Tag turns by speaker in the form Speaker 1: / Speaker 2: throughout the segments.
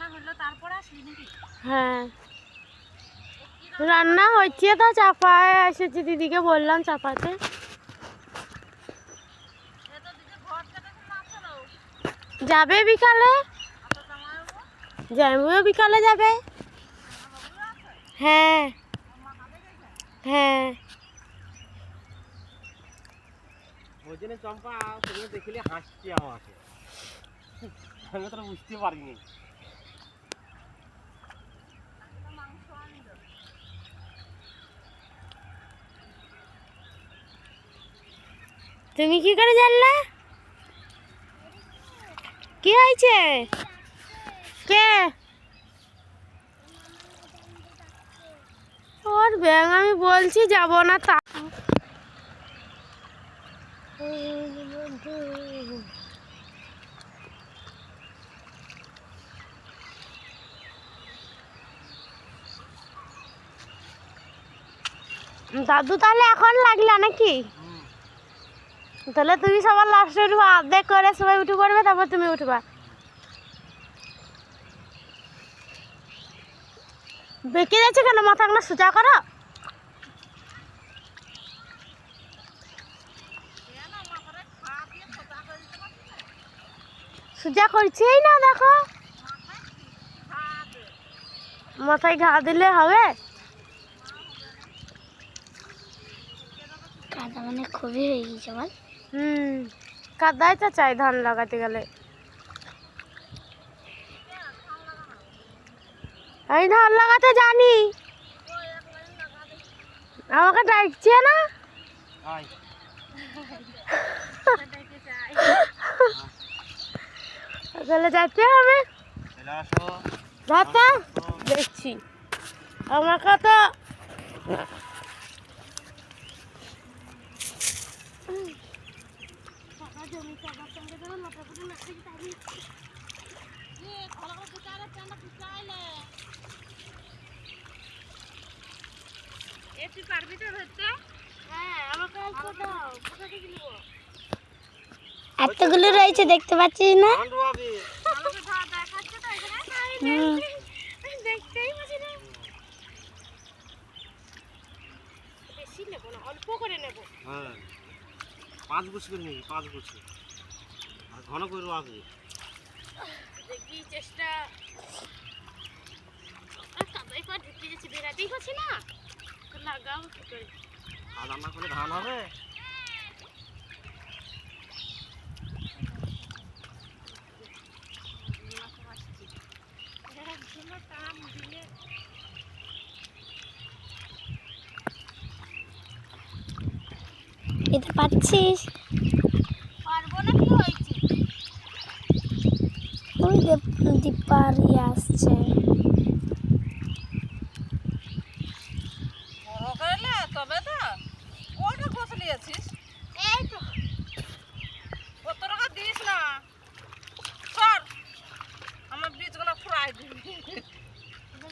Speaker 1: রান্না হলো তারপর আসবি নাকি?
Speaker 2: হ্যাঁ। রান্না হচ্ছে তো চাপায় এসেছি দিদিকে বললাম চাপাতে।
Speaker 1: এত দিকে ঘর থেকে তো মাছ হলো
Speaker 2: যাবে বিকালে?
Speaker 1: জামাইবাবু
Speaker 2: জামাইবাবু বিকালে যাবে। হ্যাঁ। হ্যাঁ।
Speaker 3: ওই জন্য চম্পা তুমি দেখিলে হাসছি আমাকে। আমি তো বুঝতে পারিনি।
Speaker 2: তুমি কি করে জানলে? কি হয়েছে? কে? ওর ব্যাং আমি বলছি যাব না তা। দাদু তাহলে এখন লাগলা নাকি? তাহলে তুমি সবার লাস্টে উঠবা অর্ধেক করে সবাই উঠে পড়বে, তারপর তুমি উঠবা। বেঁকে যাচ্ছে কেন? মাথা না সোজা করো।
Speaker 1: সোজা
Speaker 2: করছেই না, দেখো।
Speaker 1: মাথায়
Speaker 2: ঘা দিলে হবে।
Speaker 4: কাদা মানে খুবই হয়ে গেছে বল
Speaker 2: হুম তো চাই ধান লাগাতে গেলে। আমি ধান লাগাতে জানি। আমাকে ডাকছে না? তাহলে যেতে হবে। দাদা দেখছি। আমাকে তো
Speaker 1: তুই পারবি তো ধরতে
Speaker 2: হ্যাঁ আমাকে অল্প দাও কোথা থেকে নেব
Speaker 4: এতগুলো রয়েছে দেখতে পাচ্ছিস।
Speaker 1: দেখতেই না
Speaker 2: অল্প করে নেব।
Speaker 3: হ্যাঁ। পাঁচ গুছি করে নিবি পাঁচ বছর। আর ঘন করে আসবে
Speaker 2: দেখি চেষ্টা। আর কাদাই পা ঢুকে যাচ্ছে বেড়াতেই পাচ্ছি না। লাগাও কি করে?
Speaker 3: আর রান্না করে ধান হবে?
Speaker 4: এটা পাচ্ছিস
Speaker 1: পারব না কি হয়েছে?
Speaker 4: ওই দীপ- দীপার আসছে।
Speaker 1: তবে তো। কোটা ঘষলি আছিস এই তো। কত টাকা দিস না? সর আমার বীজগুলো ফুরাই দিবি।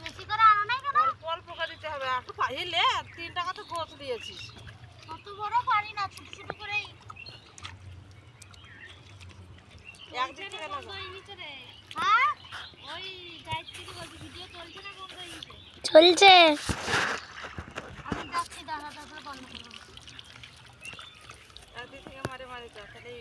Speaker 2: বেশি করে আনো নাই কেন?
Speaker 1: অল্প করে দিতে হবে। পাইলে তিন টাকা তো গোছ দিয়েছিস
Speaker 2: কত বড় পারি না ছোট ছোট করেই
Speaker 1: একদিন থেকে লাগা
Speaker 2: হ্যাঁ ওই গায়ত্রী বলছি ভিডিও চলছে। হয়ে দাদা তারপরে বন্ধ করব
Speaker 1: থেকে মারে মারে যা তাহলে